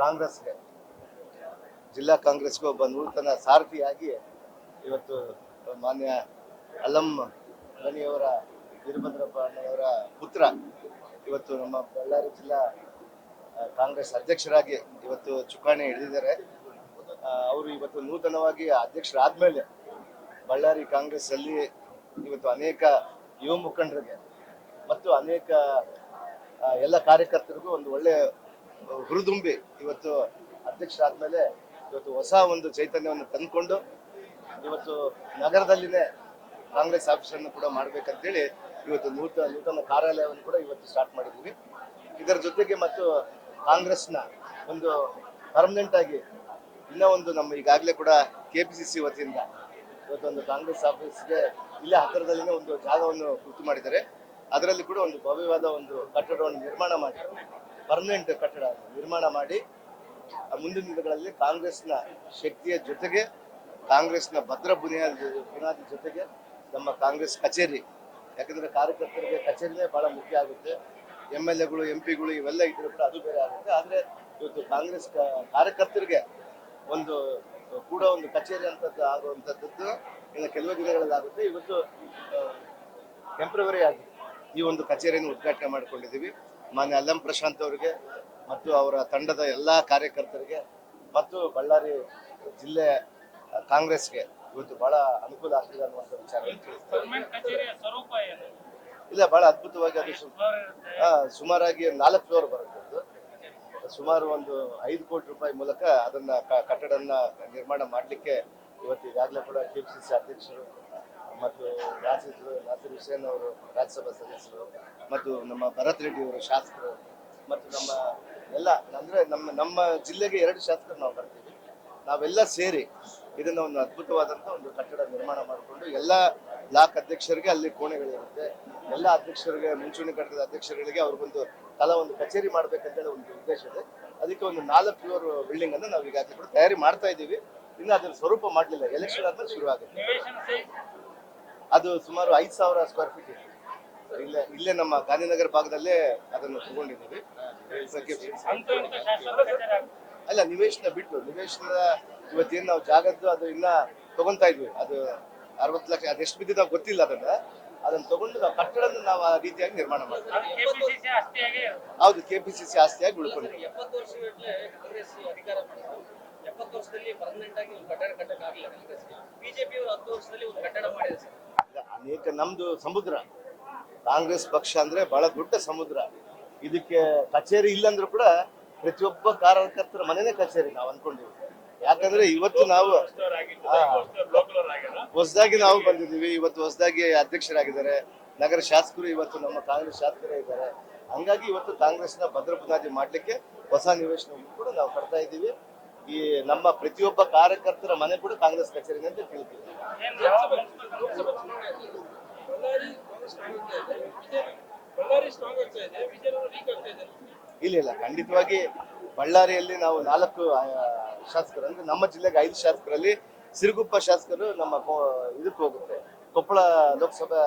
ಕಾಂಗ್ರೆಸ್ಗೆ. ಜಿಲ್ಲಾ ಕಾಂಗ್ರೆಸ್ಗೆ ಒಬ್ಬ ನೂತನ ಸಾರಥಿಯಾಗಿ ಇವತ್ತು ಮಾನ್ಯ ಅಲಂ ಗಣಿಯವರ ವೀರಭದ್ರಪ್ಪ ಅಣ್ಣಯವರ ಪುತ್ರ ಇವತ್ತು ನಮ್ಮ ಬಳ್ಳಾರಿ ಜಿಲ್ಲಾ ಕಾಂಗ್ರೆಸ್ ಅಧ್ಯಕ್ಷರಾಗಿ ಇವತ್ತು ಚುಕ್ಕಾಣಿ ಹಿಡಿದಿದ್ದಾರೆ. ಅವರು ಇವತ್ತು ನೂತನವಾಗಿ ಅಧ್ಯಕ್ಷರಾದ್ಮೇಲೆ ಬಳ್ಳಾರಿ ಕಾಂಗ್ರೆಸ್ ಅಲ್ಲಿ ಇವತ್ತು ಅನೇಕ ಯುವ ಮುಖಂಡರಿಗೆ ಮತ್ತು ಅನೇಕ ಎಲ್ಲ ಕಾರ್ಯಕರ್ತರಿಗೂ ಒಂದು ಒಳ್ಳೆ ಹುರಿದುಂಬಿ ಇವತ್ತು ಅಧ್ಯಕ್ಷರಾದ್ಮೇಲೆ ಇವತ್ತು ಹೊಸ ಒಂದು ಚೈತನ್ಯವನ್ನು ತಂದುಕೊಂಡು ಇವತ್ತು ನಗರದಲ್ಲಿನೇ ಕಾಂಗ್ರೆಸ್ ಆಫೀಸನ್ನು ಕೂಡ ಮಾಡ್ಬೇಕಂತೇಳಿ ಇವತ್ತು ನೂತನ ನೂತನ ಕಾರ್ಯಾಲಯವನ್ನು ಕೂಡ ಇವತ್ತು ಸ್ಟಾರ್ಟ್ ಮಾಡಿದ್ದೀವಿ. ಇದರ ಜೊತೆಗೆ ಮತ್ತು ಕಾಂಗ್ರೆಸ್ನ ಒಂದು ಪರ್ಮನೆಂಟ್ ಆಗಿ ಇನ್ನೂ ಒಂದು ನಮ್ಮ ಈಗಾಗಲೇ ಕೂಡ ಕೆ ಪಿ ಸಿ ಸಿ ವತಿಯಿಂದ ಇವತ್ತೊಂದು ಕಾಂಗ್ರೆಸ್ ಆಫೀಸ್ಗೆ ಇಲ್ಲೇ ಹತ್ತಿರದಲ್ಲಿನೇ ಒಂದು ಜಾಗವನ್ನು ಗುರುತು ಮಾಡಿದ್ದಾರೆ. ಅದರಲ್ಲಿ ಕೂಡ ಒಂದು ಭವ್ಯವಾದ ಒಂದು ಕಟ್ಟಡವನ್ನು ನಿರ್ಮಾಣ ಮಾಡಿ ಪರ್ಮನೆಂಟ್ ಕಟ್ಟಡ ನಿರ್ಮಾಣ ಮಾಡಿ ಮುಂದಿನ ದಿನಗಳಲ್ಲಿ ಕಾಂಗ್ರೆಸ್ನ ಶಕ್ತಿಯ ಜೊತೆಗೆ, ಕಾಂಗ್ರೆಸ್ನ ಭದ್ರ ಬುನಿಯಾದ ಬುನಾದಿ ಜೊತೆಗೆ ನಮ್ಮ ಕಾಂಗ್ರೆಸ್ ಕಚೇರಿ, ಯಾಕಂದ್ರೆ ಕಾರ್ಯಕರ್ತರಿಗೆ ಕಚೇರಿನೇ ಬಹಳ ಮುಖ್ಯ ಆಗುತ್ತೆ. ಎಂ ಎಲ್ ಎಗಳು, ಎಂ ಪಿಗಳು ಇವೆಲ್ಲ ಇದ್ರೂ ಕೂಡ ಅದು ಬೇರೆ ಆಗುತ್ತೆ. ಆದರೆ ಇವತ್ತು ಕಾಂಗ್ರೆಸ್ ಕಾರ್ಯಕರ್ತರಿಗೆ ಒಂದು, ಕೂಡ ಒಂದು ಕಚೇರಿ ಅಂತದ್ದು ಆಗುವಂಥದ್ದು ಇನ್ನು ಕೆಲವು ದಿನಗಳಲ್ಲಿ ಆಗುತ್ತೆ. ಇವತ್ತು ಟೆಂಪ್ರವರಿ ಆಗಿ ಈ ಒಂದು ಕಚೇರಿಯನ್ನು ಉದ್ಘಾಟನೆ ಮಾಡಿಕೊಂಡಿದ್ದೀವಿ. ಮಾನ್ಯ ಅಲ್ಲಂ ಪ್ರಶಾಂತ್ ಅವರಿಗೆ ಮತ್ತು ಅವರ ತಂಡದ ಎಲ್ಲ ಕಾರ್ಯಕರ್ತರಿಗೆ ಮತ್ತು ಬಳ್ಳಾರಿ ಜಿಲ್ಲೆ ಕಾಂಗ್ರೆಸ್ಗೆ ಇವತ್ತು ಬಹಳ ಅನುಕೂಲ ಆಗ್ತಿದೆ ಅನ್ನುವಂಥ ವಿಚಾರ. ಇಲ್ಲ ಬಹಳ ಅದ್ಭುತವಾಗಿ ಅದು ಸುಮಾರಾಗಿ ನಾಲ್ಕು ಫ್ಲೋರ್ ಬರುತ್ತೆ ಅದು. ಸುಮಾರು ಒಂದು ಐದು ಕೋಟಿ ರೂಪಾಯಿ ಮೂಲಕ ಅದನ್ನ ಕಟ್ಟಡನ ಕಟ್ಟಡನ್ನ ನಿರ್ಮಾಣ ಮಾಡಲಿಕ್ಕೆ ಇವತ್ತು ಈಗಾಗಲೇ ಕೂಡ ಕೆ ಪಿ ಸಿ ಸಿ ಅಧ್ಯಕ್ಷರು ಮತ್ತು ರಾಜ್ಯದ ನಾಸಿರ್ ಹುಸೇನ್ ಅವರು, ರಾಜ್ಯಸಭಾ ಸದಸ್ಯರು ಮತ್ತು ನಮ್ಮ ಭರತ್ ರೆಡ್ಡಿ ಅವರು ಶಾಸಕರು ಮತ್ತು ನಮ್ಮ ಎಲ್ಲ ಅಂದ್ರೆ ನಮ್ಮ ನಮ್ಮ ಜಿಲ್ಲೆಗೆ ಎರಡು ಶಾಸಕರು ನಾವು ಬರ್ತೀವಿ. ನಾವೆಲ್ಲ ಸೇರಿ ಇದನ್ನ ಒಂದು ಅದ್ಭುತವಾದಂಥ ಒಂದು ಕಟ್ಟಡ ನಿರ್ಮಾಣ ಮಾಡಿಕೊಂಡು ಎಲ್ಲ ಬ್ಲಾಕ್ ಅಧ್ಯಕ್ಷರಿಗೆ ಅಲ್ಲಿ ಕೋಣೆಗಳಿರುತ್ತೆ. ಎಲ್ಲ ಅಧ್ಯಕ್ಷರಿಗೆ, ಮುಂಚೂಣಿ ಘಟಕದ ಅಧ್ಯಕ್ಷರುಗಳಿಗೆ ಅವ್ರಿಗೊಂದು ತಲಾ ಒಂದು ಕಚೇರಿ ಮಾಡ್ಬೇಕಂತೇಳಿ ಒಂದು ಉದ್ದೇಶ ಇದೆ. ಅದಕ್ಕೆ ಒಂದು ನಾಲ್ಕು ಫ್ಲೋರ್ ಬಿಲ್ಡಿಂಗ್ ಅನ್ನು ನಾವು ಈಗಾಗಲೇ ತಯಾರಿ ಮಾಡ್ತಾ ಇದ್ದೀವಿ. ಇನ್ನು ಅದರ ಸ್ವರೂಪ ಮಾಡಲಿಲ್ಲ. ಎಲೆಕ್ಷನ್ ಆದ್ಮೇಲೆ ಶುರು ಆಗುತ್ತೆ ಅದು ಸುಮಾರು ಐದು ಸಾವಿರ ಸ್ಕ್ವೇರ್ ಫೀಟ್ ಇದೆ ಇಲ್ಲೇ ಇಲ್ಲೇ ನಮ್ಮ ಗಾಂಧಿನಗರ ಭಾಗದಲ್ಲೇ ಅದನ್ನು ತಗೊಂಡಿದ್ದೀವಿ. ಅಲ್ಲ ನಿವೇಶನ ಬಿಟ್ಟು ನಿವೇಶನ ಇವತ್ತೇನು ನಾವು ಜಾಗದ್ದು ಅದು ಇನ್ನ ತಗೊಂತಾ ಇದ್ವಿ. ಅದು ಅರವತ್ತು ಲಕ್ಷ ಅದು ಎಷ್ಟು ನಾವು ಗೊತ್ತಿಲ್ಲ ಅದನ್ನ. ಅದನ್ನ ತಗೊಂಡು ನಾವು ಕಟ್ಟಡನ ನಾವು ಆ ರೀತಿಯಾಗಿ ನಿರ್ಮಾಣ ಮಾಡ್ತೀವಿ. ಕೆಪಿಸಿಸಿ ಆಸ್ತಿಯಾಗಿ ಹೌದು ಕೆ ಪಿ ಸಿ ಸಿ ಆಸ್ತಿಯಾಗಿ ಉಳ್ಕೊಂಡಿದೆ ಎಪ್ಪತ್ತು ವರ್ಷದಲ್ಲಿ ಪರ್ಮನೆಂಟ್ ಆಗಿ ಒಂದು ಕಟ್ಟಡ ಕಟ್ಟಕ್ಕಾಗಲಿಲ್ಲ ಆಗಿಲ್ಲ ಬಿಜೆಪಿ ಅವರು ಹತ್ತು ವರ್ಷದಲ್ಲಿ ಒಂದು ಕಟ್ಟಡ ಮಾಡಿದೆ ಸರ್. ಅನೇಕ ನಮ್ದು ಸಮುದ್ರ. ಕಾಂಗ್ರೆಸ್ ಪಕ್ಷ ಅಂದ್ರೆ ಬಹಳ ದೊಡ್ಡ ಸಮುದ್ರ. ಇದಕ್ಕೆ ಕಚೇರಿ ಇಲ್ಲಂದ್ರೂ ಕೂಡ ಪ್ರತಿಯೊಬ್ಬ ಕಾರ್ಯಕರ್ತರ ಮನೇನೆ ಕಚೇರಿ ನಾವು ಅನ್ಕೊಂಡಿವಿ. ಯಾಕಂದ್ರೆ ಇವತ್ತು ನಾವು ಹೊಸದಾಗಿ ನಾವು ಬಂದಿದ್ದೀವಿ. ಇವತ್ತು ಹೊಸದಾಗಿ ಅಧ್ಯಕ್ಷರಾಗಿದ್ದಾರೆ. ನಗರ ಶಾಸಕರು ಇವತ್ತು ನಮ್ಮ ಕಾಂಗ್ರೆಸ್ ಶಾಸಕರೇ ಇದ್ದಾರೆ. ಹಂಗಾಗಿ ಇವತ್ತು ಕಾಂಗ್ರೆಸ್ನ ಭದ್ರ ಬುನಾದಿ ಮಾಡ್ಲಿಕ್ಕೆ ಹೊಸ ನಿವೇಶನವನ್ನು ಕೂಡ ನಾವು ಕಟ್ತಾ ಇದ್ದೀವಿ. ಈ ನಮ್ಮ ಪ್ರತಿಯೊಬ್ಬ ಕಾರ್ಯಕರ್ತರ ಮನೆ ಕೂಡ ಕಾಂಗ್ರೆಸ್ ಕಚೇರಿ ಅಂತ ಇದೆ ಇಲ್ಲ ಇಲ್ಲ, ಖಂಡಿತವಾಗಿ ಬಳ್ಳಾರಿಯಲ್ಲಿ ನಾವು ನಾಲ್ಕು ಶಾಸಕರು, ಅಂದ್ರೆ ನಮ್ಮ ಜಿಲ್ಲೆಗೆ ಐದು ಶಾಸಕರಲ್ಲಿ ಸಿರುಗುಪ್ಪ ಶಾಸಕರು ನಮ್ಮ ಇದಕ್ಕೆ ಹೋಗುತ್ತೆ. ಕೊಪ್ಪಳ ಲೋಕಸಭಾ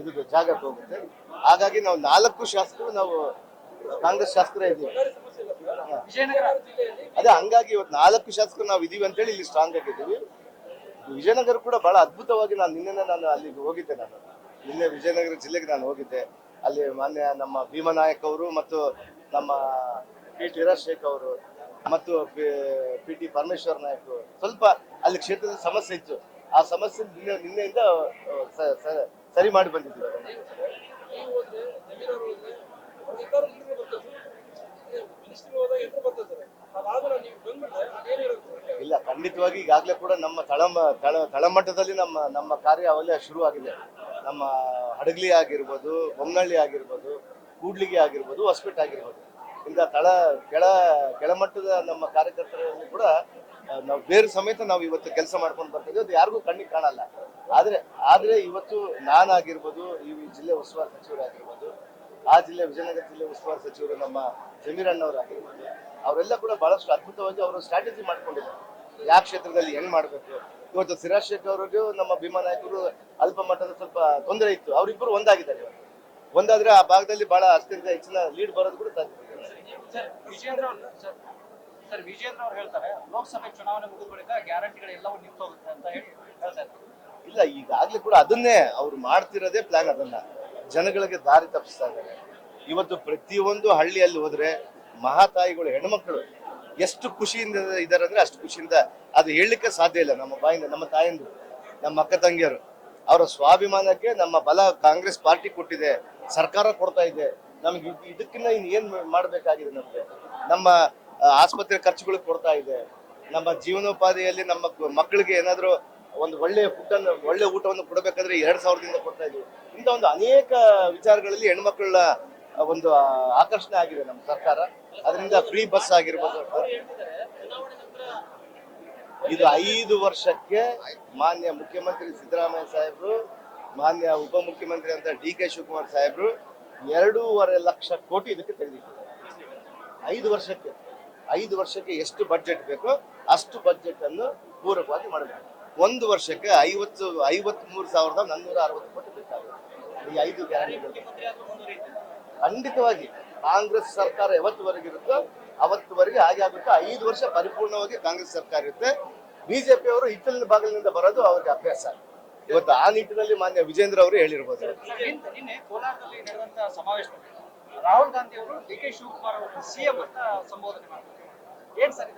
ಇದು ಜಾಗಕ್ಕೆ ಹೋಗುತ್ತೆ. ಹಾಗಾಗಿ ನಾವು ನಾಲ್ಕು ಶಾಸಕರು ನಾವು ಕಾಂಗ್ರೆಸ್ ಶಾಸಕರೇ ಇದ್ದೀವಿ. ಅದೇ ಹಂಗಾಗಿ ಇವತ್ತು ನಾಲ್ಕು ಶಾಸಕರು ನಾವು ಇದೀವಿ ಅಂತೇಳಿ ಇಲ್ಲಿ ಸ್ಟ್ರಾಂಗ್ ಆಗಿದ್ದೀವಿ ವಿಜಯನಗರ ಕೂಡ ಬಹಳ ಅದ್ಭುತವಾಗಿ ನಾನು ನಿನ್ನೆ ನಾನು ಅಲ್ಲಿಗೆ ಹೋಗಿದ್ದೆ ನಾನು. ನಿನ್ನೆ ವಿಜಯನಗರ ಜಿಲ್ಲೆಗೆ ನಾನು ಹೋಗಿದ್ದೆ. ಅಲ್ಲಿ ಮಾನ್ಯ ನಮ್ಮ ಭೀಮನಾಯಕ್ ಅವರು ಮತ್ತು ನಮ್ಮ ಪಿ ಟಿ ಶೇಖ್ ಅವರು ಮತ್ತು ಪಿ ಟಿ ಪರಮೇಶ್ವರ್ ನಾಯಕ್ ಸ್ವಲ್ಪ ಅಲ್ಲಿ ಕ್ಷೇತ್ರದ ಸಮಸ್ಯೆ ಇತ್ತು. ಆ ಸಮಸ್ಯೆ ನಿನ್ನೆ ನಿನ್ನೆಯಿಂದ ಸರಿ ಮಾಡಿ ಬಂದಿದ್ದೀವಿ. ಇಲ್ಲ, ಖಂಡಿತವಾಗಿ ಈಗಾಗಲೇ ಕೂಡ ನಮ್ಮ ತಳಮ, ತಳ, ತಳಮಟ್ಟದಲ್ಲಿ ನಮ್ಮ ನಮ್ಮ ಕಾರ್ಯ ಅವೆಲ್ಲ ಶುರು ಆಗಿದೆ ನಮ್ಮ ಹಡಗಲಿ ಆಗಿರ್ಬೋದು ಬೊಮ್ಮನಹಳ್ಳಿ ಆಗಿರ್ಬೋದು, ಕೂಡ್ಲಿಗೆ ಆಗಿರ್ಬೋದು, ಹೊಸಪೇಟೆ ಆಗಿರ್ಬೋದು. ಇಂಥ ತಳ, ಕೆಳ, ಕೆಳಮಟ್ಟದ ನಮ್ಮ ಕಾರ್ಯಕರ್ತರಲ್ಲಿ ಕೂಡ ನಾವು ಬೇರೆ ಸಮೇತ ನಾವು ಇವತ್ತು ಕೆಲಸ ಮಾಡ್ಕೊಂಡು ಬರ್ತಿದ್ವಿ ಅದು ಯಾರಿಗೂ ಕಣ್ಣಿಗೆ ಕಾಣಲ್ಲ. ಆದ್ರೆ ಆದ್ರೆ ಇವತ್ತು ನಾನಾಗಿರ್ಬೋದು ಈ ಜಿಲ್ಲೆ ಉಸ್ತುವಾರಿ ಸಚಿವರಾಗಿರ್ಬೋದು ಆ ಜಿಲ್ಲೆ ವಿಜಯನಗರ ಜಿಲ್ಲೆ ಉಸ್ತುವಾರಿ ಸಚಿವರು ನಮ್ಮ ಜಮೀರಣ್ಣವರಾಗಿರ್ಬೋದು ಅವರೆಲ್ಲ ಕೂಡ ಬಹಳಷ್ಟು ಅದ್ಭುತವಾಗಿ ಅವರು ಸ್ಟ್ರಾಟಜಿ ಮಾಡ್ಕೊಂಡಿದ್ದಾರೆ. ಯಾವ ಕ್ಷೇತ್ರದಲ್ಲಿ ಹೆಂಗ್ ಮಾಡಬೇಕು? ಇವತ್ತು ಸಿರಾಜ್ ಶೇಖ್ ಅವರಿಗೂ ನಮ್ಮ ಭೀಮಾ ನಾಯಕರು ಅಲ್ಪ ಮಟ್ಟದ ಸ್ವಲ್ಪ ತೊಂದರೆ ಇತ್ತು. ಅವರಿಬ್ಬರು ಒಂದಾಗಿದ್ದಾರೆ ಇವತ್ತು ಒಂದಾದ್ರೆ ಆ ಭಾಗದಲ್ಲಿ ಬಹಳ ಅತ್ಯಂತ ಹೆಚ್ಚಿನ ಲೀಡ್ ಬರೋದು ಕೂಡ ಸಾಧ್ಯ ಸರ್ ವಿಜೇಂದ್ರ ಅವ್ರು ಹೇಳ್ತಾರೆ ಲೋಕಸಭೆ ಚುನಾವಣೆ ಮುಗಿದ ಬಳಿಕ ಗ್ಯಾರಂಟಿಗಳು ಎಲ್ಲವೂ ನಿಂತು ಹೋಗುತ್ತೆ ಅಂತ ಹೇಳಿ ಹೇಳ್ತಾ ಇಲ್ಲ ಈಗಾಗ್ಲೇ ಕೂಡ ಅದನ್ನೇ ಅವ್ರು ಮಾಡ್ತಿರೋದೇ ಪ್ಲಾನ್ ಅದನ್ನ. ಜನಗಳಿಗೆ ದಾರಿ ತಪ್ಪಿಸ್ತಾ ಇದ್ದಾರೆ. ಇವತ್ತು ಪ್ರತಿಯೊಂದು ಹಳ್ಳಿಯಲ್ಲಿ ಹೋದ್ರೆ ಮಹಾತಾಯಿಗಳು ಹೆಣ್ಮಕ್ಳು ಎಷ್ಟು ಖುಷಿಯಿಂದ ಇದಾರೆ ಅಂದ್ರೆ ಅಷ್ಟು ಖುಷಿಯಿಂದ. ಅದು ಹೇಳಲಿಕ್ಕೆ ಸಾಧ್ಯ ಇಲ್ಲ ನಮ್ಮ ಬಾಯಿಂದ, ನಮ್ಮ ತಾಯಂದು ನಮ್ಮ ಅಕ್ಕ ತಂಗಿಯರು. ಅವರ ಸ್ವಾಭಿಮಾನಕ್ಕೆ ನಮ್ಮ ಬಲ ಕಾಂಗ್ರೆಸ್ ಪಾರ್ಟಿ ಕೊಟ್ಟಿದೆ, ಸರ್ಕಾರ ಕೊಡ್ತಾ ಇದೆ. ನಮ್ಗೆ ಇದ್- ಇದಕ್ಕಿಂತ ಇನ್ ಏನ್ ಮಾಡ್ಬೇಕಾಗಿದೆ ನಮ್ಗೆ? ನಮ್ಮ ಆಸ್ಪತ್ರೆ ಖರ್ಚುಗಳು ಕೊಡ್ತಾ ಇದೆ. ನಮ್ಮ ಜೀವನೋಪಾಧಿಯಲ್ಲಿ ನಮ್ಮ ಮಕ್ಕಳಿಗೆ ಏನಾದ್ರು ಒಂದು ಒಳ್ಳೆ ಫುಡ್ ಒಳ್ಳೆ ಊಟವನ್ನು ಕೊಡಬೇಕಾದ್ರೆ ಎರಡ್ ಸಾವಿರದಿಂದ ಕೊಡ್ತಾ ಇದ್ವಿ ಇಂಥ ಒಂದು ಅನೇಕ ವಿಚಾರಗಳಲ್ಲಿ ಹೆಣ್ಮಕ್ಳ ಒಂದು ಆಕರ್ಷಣೆ ಆಗಿದೆ ನಮ್ಮ ಸರ್ಕಾರ. ಅದರಿಂದ ಫ್ರೀ ಬಸ್ ಆಗಿರ್ಬೋದು ಇದು ಐದು ವರ್ಷಕ್ಕೆ ಮಾನ್ಯ ಮುಖ್ಯಮಂತ್ರಿ ಸಿದ್ದರಾಮಯ್ಯ ಸಾಹೇಬ್ರು, ಮಾನ್ಯ ಉಪಮುಖ್ಯಮಂತ್ರಿ ಅಂತ ಡಿ ಕೆ ಶಿವಕುಮಾರ್ ಸಾಹೇಬ್ರು ಎರಡೂವರೆ ಲಕ್ಷ ಕೋಟಿ ಇದಕ್ಕೆ ತೆಗೆದಿದ್ದಾರೆ ಐದು ವರ್ಷಕ್ಕೆ ಐದು ವರ್ಷಕ್ಕೆ ಎಷ್ಟು ಬಜೆಟ್ ಬೇಕೋ ಅಷ್ಟು ಬಜೆಟ್ ಅನ್ನು ಪೂರಕವಾಗಿ ಮಾಡಬೇಕು ಒಂದು ವರ್ಷಕ್ಕೆ ಐವತ್ತು ಐವತ್ತ್ ಮೂರು ಸಾವಿರದ ನಾನ್ನೂರ ಅರವತ್ತು ಕೋಟಿ ಬೇಕಾಗುತ್ತೆ ಈ ಐದು ಗ್ಯಾರಂಟಿ ಖಂಡಿತವಾಗಿ ಕಾಂಗ್ರೆಸ್ ಸರ್ಕಾರ ಯಾವತ್ತುವರೆಗಿರುತ್ತೋ ಅವತ್ತುವರೆಗೆ ಹಾಗೆ ಆಗುತ್ತೆ. ಐದು ವರ್ಷ ಪರಿಪೂರ್ಣವಾಗಿ ಕಾಂಗ್ರೆಸ್ ಸರ್ಕಾರ ಇರುತ್ತೆ. ಬಿಜೆಪಿ ಅವರು ಹಿತ್ತಲಿನ ಭಾಗದಿಂದ ಬರೋದು ಅವ್ರಿಗೆ ಅಭ್ಯಾಸ. ಇವತ್ತು ಆ ನಿಟ್ಟಿನಲ್ಲಿ ಮಾನ್ಯ ವಿಜೇಂದ್ರ ಅವರು ಹೇಳಿರ್ಬೋದು. ರಾಹುಲ್ ಗಾಂಧಿ ಅವರು ಡಿ ಕೆ ಶಿವಕುಮಾರ್ ಅವರು ಸಿಎಂ ಅಂತ ಸಂಬೋಧನೆ ಮಾಡ್ತಾರೆ. ಏನ್ ಸರ್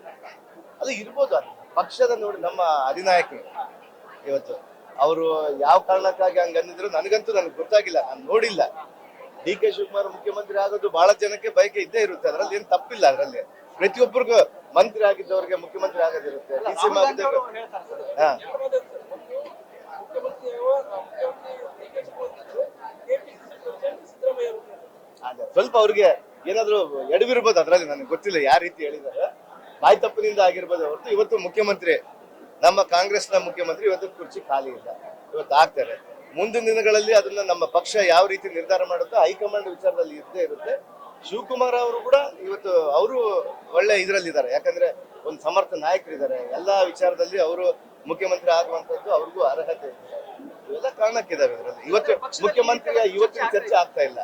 ಇರ್ಬೋದು ಅದು. ಪಕ್ಷದ ನೋಡಿ ನಮ್ಮ ಅಧಿನಾಯಕ ಇವತ್ತು. ಅವರು ಯಾವ ಕಾರಣಕ್ಕಾಗಿ ಹಂಗ ಅಂದಿದ್ರು ನನಗಂತೂ ನನಗೆ ಗೊತ್ತಾಗಿಲ್ಲ ನಾನು ನೋಡಿಲ್ಲ. ಡಿ ಕೆ ಶಿವಕುಮಾರ್ ಮುಖ್ಯಮಂತ್ರಿ ಆಗೋದು ಬಹಳ ಜನಕ್ಕೆ ಬಯಕೆ ಇದ್ದೇ ಇರುತ್ತೆ ಅದರಲ್ಲಿ ಏನ್ ತಪ್ಪಿಲ್ಲ ಅದರಲ್ಲಿ. ಪ್ರತಿಯೊಬ್ಬರಿಗೂ ಮಂತ್ರಿ ಆಗಿದ್ದವರಿಗೆ ಮುಖ್ಯಮಂತ್ರಿ ಆಗೋದಿರುತ್ತೆ ಡಿ ಸಿ ಹಾ. ಸ್ವಲ್ಪ ಅವ್ರಿಗೆ ಏನಾದ್ರು ಎಡವಿರ್ಬೋದು ಅದರಲ್ಲಿ ನನಗೆ ಗೊತ್ತಿಲ್ಲ ಯಾವ ರೀತಿ ಹೇಳಿದ್ದಾರೆ. ಬಾಯಿ ತಪ್ಪಿನಿಂದ ಆಗಿರ್ಬೋದು ಹೊರತು ಇವತ್ತು ಮುಖ್ಯಮಂತ್ರಿ ನಮ್ಮ ಕಾಂಗ್ರೆಸ್ನ ಮುಖ್ಯಮಂತ್ರಿ ಇವತ್ತು ಕುರ್ಚಿ ಖಾಲಿ ಇಲ್ಲ. ಇವತ್ತು ಆಗ್ತಾರೆ. ಮುಂದಿನ ದಿನಗಳಲ್ಲಿ ಅದನ್ನ ನಮ್ಮ ಪಕ್ಷ ಯಾವ ರೀತಿ ನಿರ್ಧಾರ ಮಾಡುತ್ತೋ ಹೈಕಮಾಂಡ್ ವಿಚಾರದಲ್ಲಿ ಇದ್ದೇ ಇರುತ್ತೆ. ಶಿವಕುಮಾರ್ ಅವರು ಕೂಡ ಇವತ್ತು ಅವರು ಒಳ್ಳೆ ಇದರಲ್ಲಿದ್ದಾರೆ. ಯಾಕಂದ್ರೆ ಒಂದು ಸಮರ್ಥ ನಾಯಕರಿದ್ದಾರೆ. ಎಲ್ಲಾ ವಿಚಾರದಲ್ಲಿ ಅವರು ಮುಖ್ಯಮಂತ್ರಿ ಆಗುವಂತದ್ದು ಅವ್ರಿಗೂ ಅರ್ಹತೆ ಇದೆ. ಇವೆಲ್ಲ ಕಾರಣಕ್ಕಿದಾವೆ ಇದರಲ್ಲಿ. ಇವತ್ತು ಮುಖ್ಯಮಂತ್ರಿಯ ಇವತ್ತಿನ ಚರ್ಚೆ ಆಗ್ತಾ ಇಲ್ಲ.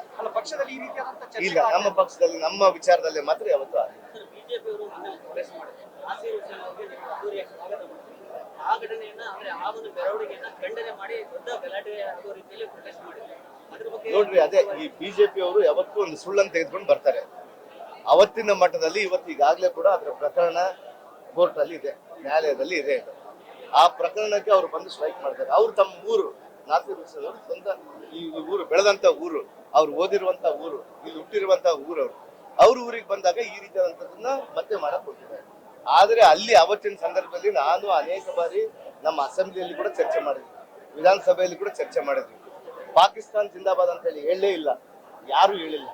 ಇಲ್ಲ ನಮ್ಮ ಪಕ್ಷದಲ್ಲಿ ನಮ್ಮ ವಿಚಾರದಲ್ಲಿ ಮಾತ್ರ ಯಾವತ್ತೂ ಆಗಿಲ್ಲ. ಅವರು ಮಾಡಿದೆ. ನೀವು ಅದ್ದೂರಿಯಾಗಿ ಸ್ವಾಗತ ಮಾಡಿದ್ರು ಆ ಘಟನೆಯನ್ನ ಅಂದ್ರೆ ಆ ಒಂದು ಮೆರವಣಿಗೆಯನ್ನ ಖಂಡನೆ ಮಾಡಿ ದೊಡ್ಡ ಗಲಾಟೆ ಆಗೋ ರೀತಿಯಲ್ಲಿ ಪ್ರೊಟೆಸ್ಟ್ ಮಾಡಿದ್ರು ನೋಡ್ರಿ, ಅದೇ ಈ ಬಿಜೆಪಿ ಅವರು ಯಾವತ್ತೂ ಒಂದು ಸುಳ್ಳನ್ನು ತೆಗೆದುಕೊಂಡು ಬರ್ತಾರೆ. ಅವತ್ತಿನ ಮಟ್ಟದಲ್ಲಿ ಇವತ್ತು ಈಗಾಗಲೇ ಕೂಡ ಅದರ ಪ್ರಕರಣ ಕೋರ್ಟ್ ಅಲ್ಲಿ ಇದೆ, ನ್ಯಾಯಾಲಯದಲ್ಲಿ ಇದೆ ಆ ಪ್ರಕರಣಕ್ಕೆ ಅವರು ಬಂದು ಸ್ಟ್ರೈಕ್ ಮಾಡ್ತಾರೆ. ಅವ್ರು ತಮ್ಮ ಊರು, ನಾಲ್ಕು ಸ್ವಂತ ಈ ಊರು ಬೆಳೆದಂತ ಊರು, ಅವ್ರು ಓದಿರುವಂತ ಊರು, ಇಲ್ಲಿ ಹುಟ್ಟಿರುವಂತ ಊರವರು. ಅವ್ರ ಊರಿಗೆ ಬಂದಾಗ ಈ ರೀತಿಯಾದಂಥದ್ದನ್ನ ಮತ್ತೆ ಮಾಡಕ್ ಹೋಗಿದ್ದಾರೆ ಆದ್ರೆ ಅಲ್ಲಿ ಅವತ್ತಿನ ಸಂದರ್ಭದಲ್ಲಿ ನಾನು ಅನೇಕ ಬಾರಿ ನಮ್ಮ ಅಸೆಂಬ್ಲಿಯಲ್ಲಿ ಕೂಡ ಚರ್ಚೆ ಮಾಡಿದ್ವಿ. ವಿಧಾನಸಭೆಯಲ್ಲಿ ಕೂಡ ಚರ್ಚೆ ಮಾಡಿದ್ವಿ. ಪಾಕಿಸ್ತಾನ್ ಜಿಂದಾಬಾದ್ ಅಂತ ಹೇಳಿ ಹೇಳಲೇ ಇಲ್ಲ. ಯಾರು ಹೇಳಿಲ್ಲ.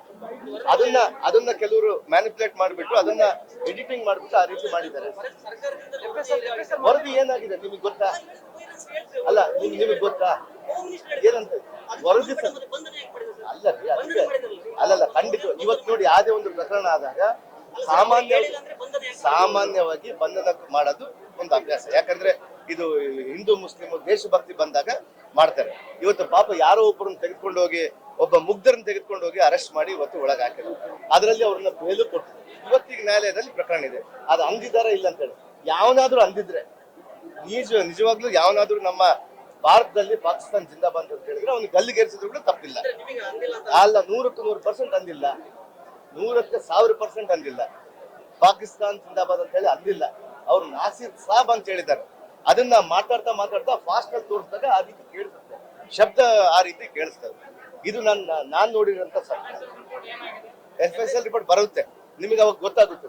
ಅದನ್ನ ಅದನ್ನ ಕೆಲವರು ಮ್ಯಾನಿಪುಲೇಟ್ ಮಾಡಿಬಿಟ್ಟು ಅದನ್ನ ಎಡಿಟಿಂಗ್ ಮಾಡ್ಬಿಟ್ಟು ಆ ರೀತಿ ಮಾಡಿದ್ದಾರೆ. ವರದಿ ಏನಾಗಿದೆ ನಿಮಗೆ ಗೊತ್ತಾ? ಅಲ್ಲ, ನಿಮ್ಗೆ ಗೊತ್ತಾ? ಏನಂತ? ವರದಿ ಅಲ್ಲ ಅಲ್ಲಲ್ಲ ಖಂಡಿತ. ಇವತ್ತು ನೋಡಿ ಯಾವುದೇ ಒಂದು ಪ್ರಕರಣ ಆದಾಗ ಸಾಮಾನ್ಯ ಸಾಮಾನ್ಯವಾಗಿ ಬಂಧನ ಮಾಡೋದು ಒಂದು ಅಭ್ಯಾಸ. ಯಾಕಂದ್ರೆ ಇದು ಹಿಂದೂ, ಮುಸ್ಲಿಮ್, ದೇಶಭಕ್ತಿ ಬಂದಾಗ ಮಾಡ್ತಾರೆ. ಇವತ್ತು ಪಾಪ ಯಾರೋ ಒಬ್ಬರನ್ನ ತೆಗೆದುಕೊಂಡು ಹೋಗಿ, ಒಬ್ಬ ಮುಗ್ಧರನ್ನ ತೆಗೆದುಕೊಂಡು ಹೋಗಿ ಅರೆಸ್ಟ್ ಮಾಡಿ ಇವತ್ತು ಒಳಗೆ ಹಾಕಿದ್ರು. ಅದರಲ್ಲಿ ಅವ್ರನ್ನ ಬೇಲು ಕೊಟ್ಟರು ಇವತ್ತಿಗೆ ನ್ಯಾಯಾಲಯದಲ್ಲಿ ಪ್ರಕರಣ ಇದೆ. ಅದು ಅಂದಿದಾರ ಇಲ್ಲ ಅಂತೇಳಿ ಯಾವನಾದ್ರೂ ಅಂದಿದ್ರೆ ನಿಜ ನಿಜವಾಗ್ಲೂ ಯಾವನಾದ್ರೂ ನಮ್ಮ ಭಾರತದಲ್ಲಿ ಪಾಕಿಸ್ತಾನ್ ಜಿಂದಾಬಾದ್ ಅಂತ ಹೇಳಿದ್ರೆ ಅವ್ನಿಗೆ ಗಲ್ಲಿಗೇರಿಸಿದ್ರು ಕೂಡ ತಪ್ಪಿಲ್ಲ. ಅಲ್ಲ ನೂರಕ್ಕೆ ನೂರು ಪರ್ಸೆಂಟ್ ಅಂದಿಲ್ಲ. ನೂರಕ್ಕೆ ಸಾವಿರ ಪರ್ಸೆಂಟ್ ಅಂದಿಲ್ಲ. ಪಾಕಿಸ್ತಾನ್ ಜಿಂದಾಬಾದ್ ಅಂತ ಹೇಳಿ ಅಂದಿಲ್ಲ. ಅವ್ರು ನಾಸಿರ್ ಸಾಬ್ ಅಂತ ಹೇಳಿದ್ದಾರೆ. ಅದನ್ನ ಮಾತಾಡ್ತಾ ಮಾತಾಡ್ತಾ ಫಾಸ್ಟ್ ಅಲ್ಲಿ ತೋರಿಸಿದಾಗ ಆ ರೀತಿ ಕೇಳಿಸುತ್ತೆ. ಶಬ್ದ ಆ ರೀತಿ ಕೇಳಿಸ್ತದೆ ಇದು ನನ್ನ ನಾನ್ ನೋಡಿರೋಂಥ ಎಫ್ ಎಸ್ ಎಲ್ ರಿಪೋರ್ಟ್ ಬರುತ್ತೆ. ನಿಮಗೆ ಅವಾಗ ಗೊತ್ತಾಗುತ್ತೆ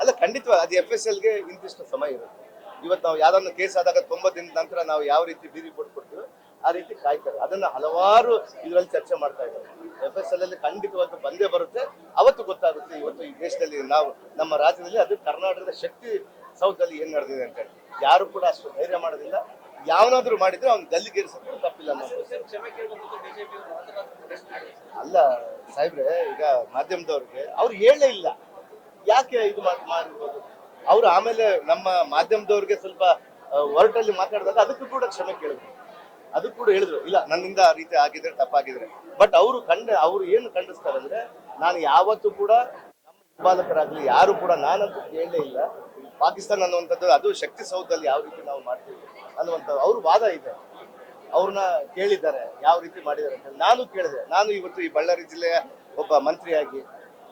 ಅಲ್ಲ ಖಂಡಿತವಾಗಿ ಅದು ಎಫ್ ಎಸ್ ಎಲ್ಗೆ ಇಂತಿಷ್ಟು ಸಮಯ ಇರುತ್ತೆ. ಇವತ್ತು ನಾವು ಯಾರನ್ನು ಕೇಸ್ ಆದಾಗ ತೊಂಬತ್ತು ದಿನದ ನಂತರ ನಾವು ಯಾವ ರೀತಿ ಬೀದಿ ರಿಪೋರ್ಟ್ ಕೊಡ್ತೀವಿ ಆ ರೀತಿ ಕಾಯ್ತಾರೆ. ಅದನ್ನ ಹಲವಾರು ಇದರಲ್ಲಿ ಚರ್ಚೆ ಮಾಡ್ತಾ ಇದ್ದಾರೆ. ಎಫ್ ಎಸ್ ಎಲ್ ಅಲ್ಲಿ ಖಂಡಿತವಾಗಿ ಬಂದೇ ಬರುತ್ತೆ. ಅವತ್ತು ಗೊತ್ತಾಗುತ್ತೆ ಇವತ್ತು ಈ ದೇಶದಲ್ಲಿ ನಾವು ನಮ್ಮ ರಾಜ್ಯದಲ್ಲಿ ಅದು ಕರ್ನಾಟಕದ ಶಕ್ತಿ ಸೌತ್ ಅಲ್ಲಿ ಏನ್ ನಡೆದಿದೆ ಅಂತ ಹೇಳಿ. ಯಾರು ಕೂಡ ಅಷ್ಟು ಧೈರ್ಯ ಮಾಡೋದಿಲ್ಲ. ಯಾವನಾದ್ರೂ ಮಾಡಿದ್ರೆ ಅವ್ನು ಗಲ್ಲಿಗೇರಿಸೋದು ತಪ್ಪಿಲ್ಲ ಅಲ್ಲ ಸಾಹೇಬ್ರೆ, ಈಗ ಮಾಧ್ಯಮದವ್ರಿಗೆ ಅವ್ರು ಹೇಳೇ ಇಲ್ಲ. ಯಾಕೆ ಇದು ಮಾಡಿ ಅವ್ರು ಆಮೇಲೆ ನಮ್ಮ ಮಾಧ್ಯಮದವ್ರಿಗೆ ಸ್ವಲ್ಪ ಹೊರಟಲ್ಲಿ ಮಾತಾಡಿದಾಗ ಅದಕ್ಕೂ ಕೂಡ ಕ್ಷಮೆ ಕೇಳಿದ್ರು. ಅದು ಕೂಡ ಹೇಳಿದ್ರು, ಇಲ್ಲ, ನನ್ನಿಂದ ಆ ರೀತಿ ಆಗಿದ್ರೆ ತಪ್ಪಾಗಿದ್ರೆ. ಬಟ್ ಅವರು ಕಂಡ, ಅವರು ಏನು ಖಂಡಿಸ್ತಾರೆ ಅಂದ್ರೆ ನಾನು ಯಾವತ್ತೂ ಕೂಡ ನಮ್ಮ ಹಿಂಬಾಲಕರಾಗ್ಲಿ, ಯಾರು ಕೂಡ ನಾನಂತೂ ಕೇಳಲೇ ಇಲ್ಲ. ಪಾಕಿಸ್ತಾನ ಅನ್ನುವಂಥದ್ದು ಅದು ಶಕ್ತಿ ಸೌಧದಲ್ಲಿ ಯಾವ ರೀತಿ ನಾವು ಮಾಡ್ತೀವಿ. ಅನ್ನುವಂಥ ಅವ್ರ ವಾದ ಇದೆ. ಅವ್ರನ್ನ ಕೇಳಿದ್ದಾರೆ, ಯಾವ ರೀತಿ ಮಾಡಿದ್ದಾರೆ ಅಂತ ನಾನು ಕೇಳಿದೆ. ನಾನು ಇವತ್ತು ಈ ಬಳ್ಳಾರಿ ಜಿಲ್ಲೆಯ ಒಬ್ಬ ಮಂತ್ರಿಯಾಗಿ,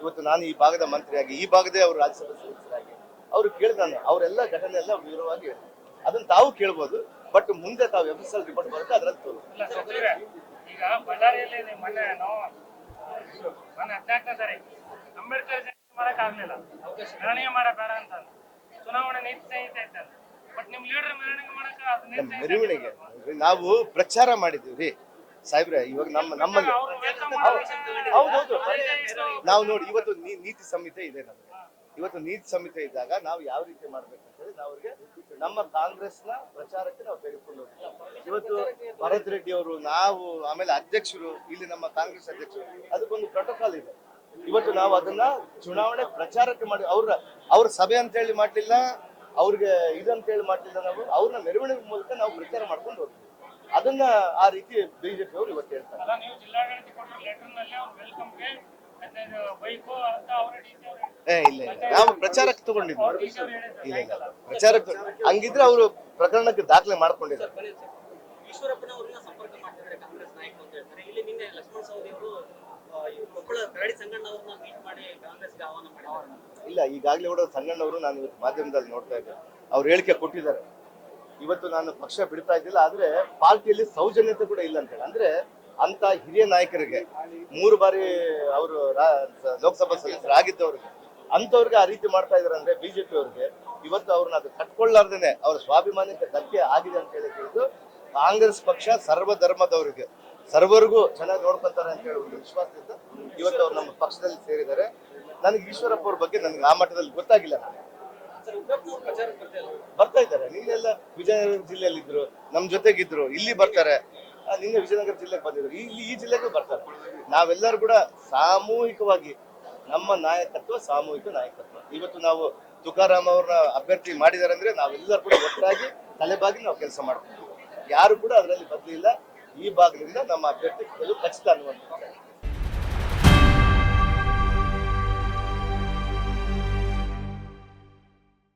ಇವತ್ತು ನಾನು ಈ ಭಾಗದ ಮಂತ್ರಿಯಾಗಿ, ಈ ಭಾಗದೇ ಅವರು ರಾಜ್ಯಸಭೆ ಸದಸ್ಯರಾಗಿ ಅವರು ಕೇಳಿದಾನೆ. ಅವರೆಲ್ಲ ಘಟನೆ ಎಲ್ಲ ವಿವರವಾಗಿ ಹೇಳಿದ್ರು. ಅದನ್ನ ತಾವು ಕೇಳ್ಬೋದು, ಬಟ್ ಮುಂದೆ ತಾವು ಎಫ್ ಎಸ್ ಎಲ್ ರಿಪೋರ್ಟ್ ಬರುತ್ತೆ ಅದರಲ್ಲಿ ತೋರು ಅಂಬೇಡ್ಕರ್ ಮಾಡಕ್ ಆಗ್ಲಿಲ್ಲ ಮೆರವಣಿಗೆ ಮಾಡ ಅಂತ ಚುನಾವಣೆ ನೀತಿ ಸಂಹಿತೆ ಐತೆ ಮೆರವಣಿಗೆ ನಾವು ಪ್ರಚಾರ ಮಾಡಿದ್ದೀವಿ ರೀ. ಸಾಹೇಬ್ರೆ ಇವಾಗ ನಮ್ಮ ನಮ್ಮಲ್ಲಿ ಹೌದೌದು ನಾವು ನೋಡಿ ಇವತ್ತು ನೀತಿ ಸಂಹಿತೆ ಇದೆ ನಮಗೆ. ಇವತ್ತು ನೀತಿ ಸಂಹಿತೆ ಇದ್ದಾಗ ನಾವು ಯಾವ ರೀತಿ ಮಾಡ್ಬೇಕು ಅಂತ ಹೇಳಿ ನಾವು ಅವ್ರಿಗೆ ನಮ್ಮ ಕಾಂಗ್ರೆಸ್ನ ಪ್ರಚಾರಕ್ಕೆ ನಾವು ತೆಗೆದುಕೊಂಡು ಹೋಗ್ತೀವಿ. ಇವತ್ತು ಭರತ್ ರೆಡ್ಡಿ ಅವರು ನಾವು ಆಮೇಲೆ ಅಧ್ಯಕ್ಷರು ಇಲ್ಲಿ ನಮ್ಮ ಕಾಂಗ್ರೆಸ್ ಅಧ್ಯಕ್ಷರು ಅದಕ್ಕೊಂದು ಪ್ರೋಟೋಕಾಲ್ ಇದೆ. ಇವತ್ತು ನಾವು ಅದನ್ನ ಚುನಾವಣೆ ಪ್ರಚಾರಕ್ಕೆ ಮಾಡಿ ಅವ್ರ ಅವ್ರ ಸಭೆ ಅಂತ ಹೇಳಿ ಮಾಡ್ಲಿಲ್ಲ ಅವ್ರಿಗೆ ಇದಂತ ಹೇಳಿ ಮಾಡ್ಲಿಲ್ಲ ನಾವು ಅವ್ರನ್ನ ಮೆರವಣಿಗೆ ಮೂಲಕ ನಾವು ಪ್ರಚಾರ ಮಾಡ್ಕೊಂಡು ಹೋಗ್ತೀವಿ. ಅದನ್ನ ಆ ರೀತಿ ಬಿಜೆಪಿ ಅವರು ಇವತ್ತು ಹೇಳ್ತಾರೆ. ಅಲ್ಲ ನೀವು ಜಿಲ್ಲಾಡಳಿತ ಕೊಟ್ಟರು ಲೆಟರ್ನಲ್ಲಿ ಅವ್ರು ವೆಲ್ಕಮ್ಗೆ ಹದಿನೈದು ಬೈಕು ಅಂತ ಅವರ ಡಿ ಸಿ ಇಲ್ಲ ಇಲ್ಲ. ನಾವು ಪ್ರಚಾರಕ್ಕೆ ತಗೊಂಡಿದ್ವಿ. ಇಲ್ಲ ಇಲ್ಲ. ಪ್ರಚಾರಕ್ಕೆ ಹಂಗಿದ್ರೆ ಅವರು ಪ್ರಕರಣಕ್ಕೆ ದಾಖಲೆ ಮಾಡ್ಕೊಂಡಿದ್ದಾರೆ. ಈಶ್ವರಪ್ಪನವ್ರನ್ನ ಸಂಪರ್ಕ ಮಾಡ್ತಿದ್ದಾರೆ ಕಾಂಗ್ರೆಸ್ ನಾಯಕರು ಅಂತ ಹೇಳ್ತಾರೆ. ಇಲ್ಲಿ ನಿನ್ನೆ ಲಕ್ಷ್ಮಣ ಸವದಿ ಅವರು ಇಲ್ಲ, ಈಗಾಗಲೇ ಕೂಡ ಸಂಗಣ್ಣವರು ನಾನು ಇವತ್ತು ಮಾಧ್ಯಮದಲ್ಲಿ ನೋಡ್ತಾ ಇದ್ದೆ. ಅವ್ರು ಹೇಳಿಕೆ ಕೊಟ್ಟಿದ್ದಾರೆ. ಇವತ್ತು ನಾನು ಪಕ್ಷ ಬಿಡ್ತಾ ಇದ್ದಿಲ್ಲ, ಆದ್ರೆ ಪಾರ್ಟಿಯಲ್ಲಿ ಸೌಜನ್ಯತೆ ಕೂಡ ಇಲ್ಲ ಅಂತ ಹೇಳಿ ಅಂದ್ರೆ ಅಂತ ಹಿರಿಯ ನಾಯಕರಿಗೆ, ಮೂರು ಬಾರಿ ಅವರು ಲೋಕಸಭಾ ಸದಸ್ಯರಾಗಿದ್ದವ್ರಿಗೆ ಅಂತವ್ರಿಗೆ ಆ ರೀತಿ ಮಾಡ್ತಾ ಇದಾರೆ ಅಂದ್ರೆ ಬಿಜೆಪಿ ಅವ್ರಿಗೆ, ಇವತ್ತು ಅವ್ರನ್ನ ಅದು ಕಟ್ಕೊಳ್ಳಾರ್ದೇನೆ, ಅವ್ರ ಸ್ವಾಭಿಮಾನಕ್ಕೆ ಧಕ್ಕೆ ಆಗಿದೆ ಅಂತ ಹೇಳಿ ತಿಳಿದು ಕಾಂಗ್ರೆಸ್ ಪಕ್ಷ ಸರ್ವಧರ್ಮದವರಿಗೆ ಸರ್ವರಿಗೂ ಚೆನ್ನಾಗಿ ನೋಡ್ಕೊಂತಾರೆ ಅಂತ ಹೇಳಿ ಒಂದು ವಿಶ್ವಾಸದಿಂದ ಇವತ್ತು ಅವ್ರು ನಮ್ಮ ಪಕ್ಷದಲ್ಲಿ ಸೇರಿದ್ದಾರೆ. ನನಗೆ ಈಶ್ವರಪ್ಪ ಅವ್ರ ಬಗ್ಗೆ ನನಗೆ ಆ ಮಟ್ಟದಲ್ಲಿ ಗೊತ್ತಾಗಿಲ್ಲ ಬರ್ತಾ ಇದ್ದಾರೆ. ನಿನ್ನೆಲ್ಲ ವಿಜಯನಗರ ಜಿಲ್ಲೆಯಲ್ಲಿ ಇದ್ರು ನಮ್ ಜೊತೆಗಿದ್ರು, ಇಲ್ಲಿ ಬರ್ತಾರೆ. ನಿನ್ನೆ ವಿಜಯನಗರ ಜಿಲ್ಲೆಗೆ ಬಂದಿದ್ರು. ಇಲ್ಲಿ ಈ ಜಿಲ್ಲೆಗೂ ಬರ್ತಾರೆ. ನಾವೆಲ್ಲರೂ ಕೂಡ ಸಾಮೂಹಿಕವಾಗಿ ನಮ್ಮ ನಾಯಕತ್ವ, ಸಾಮೂಹಿಕ ನಾಯಕತ್ವ. ಇವತ್ತು ನಾವು ತುಕಾರಾಮ್ ಅವ್ರನ್ನ ಅಭ್ಯರ್ಥಿ ಮಾಡಿದಾರೆ ಅಂದ್ರೆ ನಾವೆಲ್ಲರೂ ಕೂಡ ಒಟ್ಟಾಗಿ ತಲೆಬಾಗಿ ನಾವು ಕೆಲಸ ಮಾಡ್ತೀವಿ. ಯಾರು ಕೂಡ ಅದರಲ್ಲಿ ಬದಲಿಲ್ಲ. ಈ ಭಾಗದಿಂದ ನಮ್ಮ ಅಭ್ಯರ್ಥಿ ಗೆಲುವು ಖಚಿತ ಅನ್ನುವಂಥದ್ದು